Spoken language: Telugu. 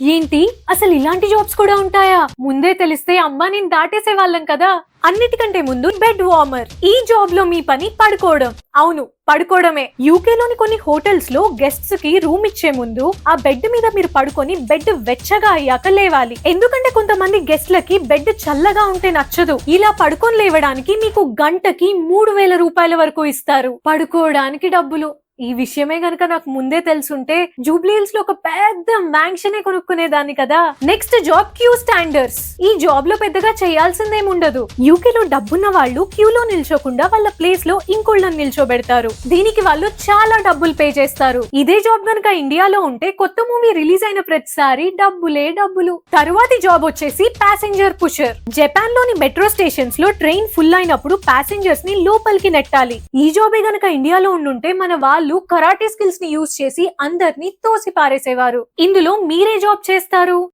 ఏంటి? అసలు ఇలాంటి జాబ్స్ కూడా ఉంటాయా? ముందే తెలిస్తే అమ్మా నేను దాటేసే వాళ్ళం కదా. అన్నిటికంటే ముందు బెడ్ వార్మర్ ఈ జాబ్లో మీ పని పడుకోవడం. అవును పడుకోవడమే. యూకే లోని కొన్ని హోటల్స్లో గెస్ట్స్కి రూమ్ ఇచ్చే ముందు ఆ బెడ్ మీద మీరు పడుకొని బెడ్ వెచ్చగా అయ్యాక లేవాలి. ఎందుకంటే కొంతమంది గెస్ట్లకి బెడ్ చల్లగా ఉంటే నచ్చదు. ఇలా పడుకొని లేవడానికి మీకు గంటకి మూడు వేల రూపాయల వరకు ఇస్తారు. పడుకోవడానికి డబ్బులు. ఈ విషయమే గనక నాకు ముందే తెలుసుంటే జూబ్లీహిల్స్లో ఒక పెద్ద మ్యాన్షనే కొనుక్కునేదాన్ని కదా? నెక్స్ట్ జాబ్ క్యూ స్టాండర్స్ ఈ జాబ్లో పెద్దగా చేయాల్సిందేం ఉండదు యూకే లో డబ్బున్న వాళ్ళు క్యూలో నిల్చోకుండా వాళ్ళ ప్లేస్లో ఇంకోళ్ళని నిల్చోబెడతారు. దీనికి వాళ్ళు చాలా డబ్బులు పే చేస్తారు. ఇదే జాబ్ గనక ఇండియాలో ఉంటే కొత్త మూవీ రిలీజ్ అయిన ప్రతిసారి డబ్బులే డబ్బులు. తరువాతి జాబ్ వచ్చేసి ప్యాసింజర్ పుషర్ జపాన్లోని మెట్రో స్టేషన్స్లో ట్రైన్ ఫుల్ అయినప్పుడు ప్యాసింజర్స్ని లోపలికి నెట్టాలి. ఈ జాబే గనక ఇండియాలో ఉండుంటే మన వాళ్ళు వాళ్ళు కరాటే స్కిల్స్ని యూజ్ చేసి అందరినీ తోసి పారేసేవారు ఇందులో మీరే జాబ్ చేస్తారు?